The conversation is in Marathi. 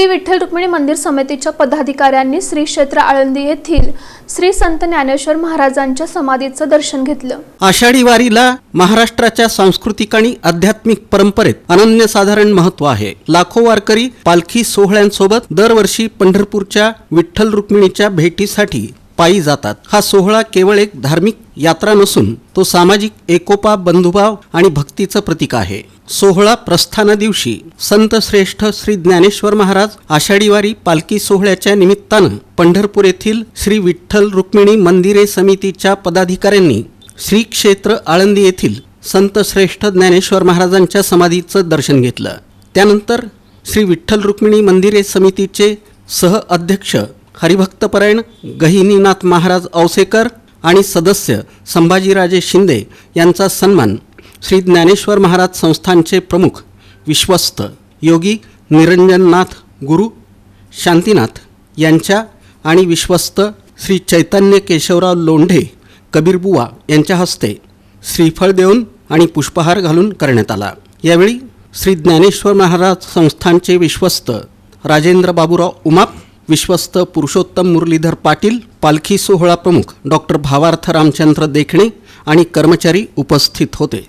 श्री विठ्ठल रुक्मिणी मंदिर समितीच्या पदाधिकाऱ्यांनी श्री क्षेत्र आळंदी येथील श्री संत ज्ञानेश्वर महाराजांच्या समाधीचं दर्शन घेतलं. आषाढी वारीला महाराष्ट्राच्या सांस्कृतिक आणि आध्यात्मिक परंपरेत अनन्यसाधारण महत्त्व आहे. लाखो वारकरी पालखी सोहळ्यांसोबत दरवर्षी पंढरपूरच्या विठ्ठल रुक्मिणीच्या भेटीसाठी पायी जातात. हा सोहळा केवळ एक धार्मिक यात्रा नसून तो सामाजिक एकोपा बंधुभाव आणि भक्तीचं प्रतीक आहे. सोहळा प्रस्थाना दिवशी संत श्रेष्ठ श्री ज्ञानेश्वर महाराज आषाढी वारी पालखी सोहळ्याच्या निमित्तानं पंढरपूर येथील श्री विठ्ठल रुक्मिणी मंदिरे समितीच्या पदाधिकाऱ्यांनी श्री क्षेत्र आळंदी येथील संत श्रेष्ठ ज्ञानेश्वर महाराजांच्या समाधीचं दर्शन घेतलं. त्यानंतर श्री विठ्ठल रुक्मिणी मंदिरे समितीचे सह अध्यक्ष हरिभक्तपरायण गहिनीनाथ महाराज औसेकर आणि सदस्य संभाजीराजे शिंदे यांचा सन्मान श्री ज्ञानेश्वर महाराज संस्थानचे प्रमुख विश्वस्त योगी निरंजननाथ गुरु शांतीनाथ यांच्या आणि विश्वस्त श्री चैतन्य केशवराव लोंढे कबीरबुवा यांच्या हस्ते श्रीफळ देऊन आणि पुष्पहार घालून करण्यात आला. यावेळी श्री ज्ञानेश्वर महाराज संस्थानचे विश्वस्त राजेंद्र बाबूराव उमाप विश्वस्त पुरुषोत्तम मुरलीधर पाटील पालखी सोहळा प्रमुख डॉक्टर भावार्थ रामचंद्र देखणे आणि कर्मचारी उपस्थित होते.